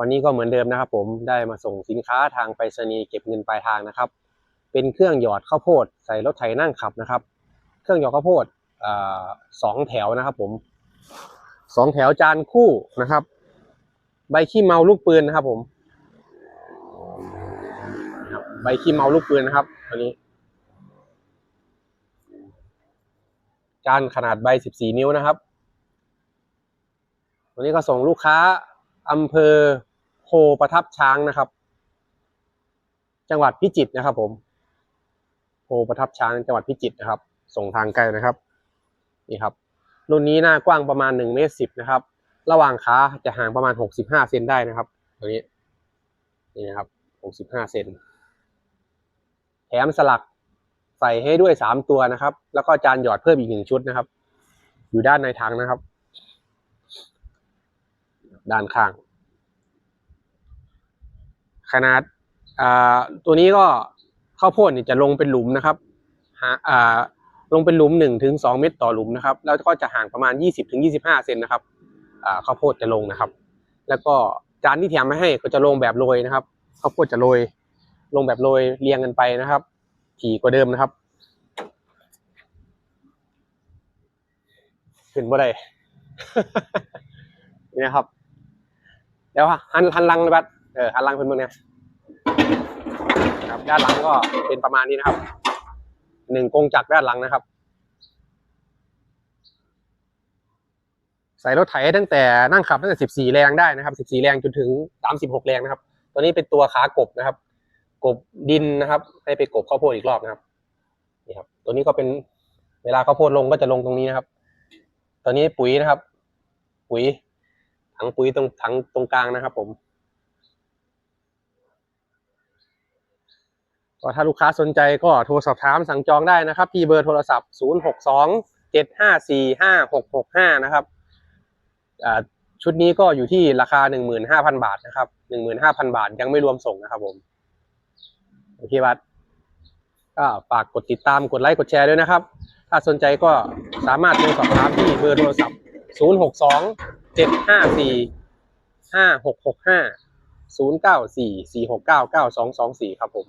วันนี้ก็เหมือนเดิมนะครับ ผมได้มาส่งสินค้าทางไปรษณีย์เก็บเงินปลายทางนะครับ เป็นเครื่องหยอดข้าวโพดใส่รถไถนั่งขับนะครับ เครื่องหยอดข้าวโพดอสองแถวนะครับ ผมสองแถวจานคู่นะครับ ใบขี้เมาลูกปืนนะครับ ผมใบขี้เมาลูกปืนนะครับอันนี้ จานขนาดใบ14นิ้วนะครับ วันนี้ก็ส่งลูกค้าอำเภอ โพประทับช้างนะครับ จังหวัดพิจิตรนะครับ ผมโพประทับช้างจังหวัดพิจิตรนะครับ ส่งทางไกลนะครับ นี่ครับ รุ่นนี้หน้ากว้างประมาณ1เมตร10นะครับ ระหว่างขาจะห่างประมาณ65เซนได้นะครับ ตัวนี้ นี่นะครับ65เซนแถมสลักใส่ให้ด้วยสามตัวนะครับ แล้วก็จานหยอดเพิ่มอีกหนึ่งชุดนะครับ อยู่ด้านในถังนะครับ ด้านข้าง ขนาดตัวนี้ก็ข้าวโพดนี่จะลงเป็นหลุมนะครับลงเป็นหลุมหนึ่งถึงสองเมตรต่อหลุมนะครับ แล้วก็จะห่างประมาณยี่สิบถึงยี่สิบห้าเซนนะครับข้าวโพดจะลงนะครับ แล้วก็จานที่แถมมาให้ก็จะลงแบบโรยนะครับข้าวโพดจะโรยลงแบบโรยเรียงกันไปนะครับ ถี่กว่าเดิมนะครับ ขึ้นบ่ได้นี่นะครับเดี๋ยวหันหันลังเลยบัด เออหันหลังเพิ่นเบิ่งเนี่ยครับด้านหลังก็เป็นประมาณนี้นะครับหนึ่งกงจักรด้านหลังนะครับ ใส่รถไถตั้งแต่นั่งขับตั้งแต่สิบสี่แรงได้นะครับสิบสี่แรงจนถึงสามสิบหกแรงนะครับ ตัวนี้เป็นตัวขากบนะครับ กบดินนะครับ ให้ไปกบข้าวโพดอีกรอบนะครับนี่ครับ ตัวนี้ก็เป็นเวลาข้าวโพดลงก็จะลงตรงนี้นะครับตัวนี้ปุ๋ยนะครับ ปุ๋ยถังปุ๋ยตรงถังตรงกลางนะครับ ผม ก็ถ้าลูกค้าสนใจก็โทรสอบถามสั่งจองได้นะครับ ที่เบอร์โทรศัพท์ 0 6 2 7 5 4 5 6 6 5 นะครับชุดนี้ก็อยู่ที่ราคา 15,000 บาทนะครับ 15,000 บาทยังไม่รวมส่งนะครับผม โอเคบัสก็ฝากกดติดตามกดไลค์กดแชร์ด้วยนะครับ ถ้าสนใจก็สามารถโทรสอบถามที่เบอร์โทรศัพท์ 0 6 2 7 5 4 5 6 6 5 0 9 4 4 6 9 9 2 2 4 ครับผม